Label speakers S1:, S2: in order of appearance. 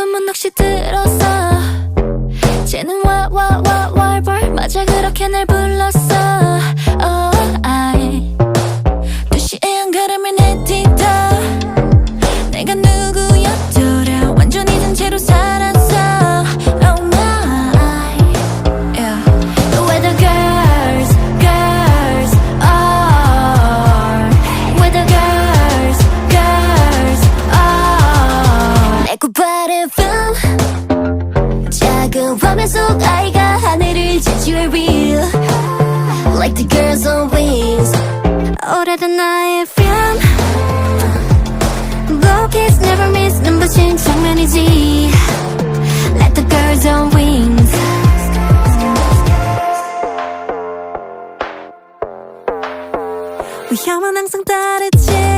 S1: 소문 혹시 들었어? 쟤는 와와와왈벌 맞아 그렇게 날 불렀어 아래 film 작은 화면 속 아이가 하늘을 지지해 real. Like the girls on wings. 오래된 나의 film. Low never miss 눈부신 장면이지. Let the girls on wings. 위험은 항상 따르지.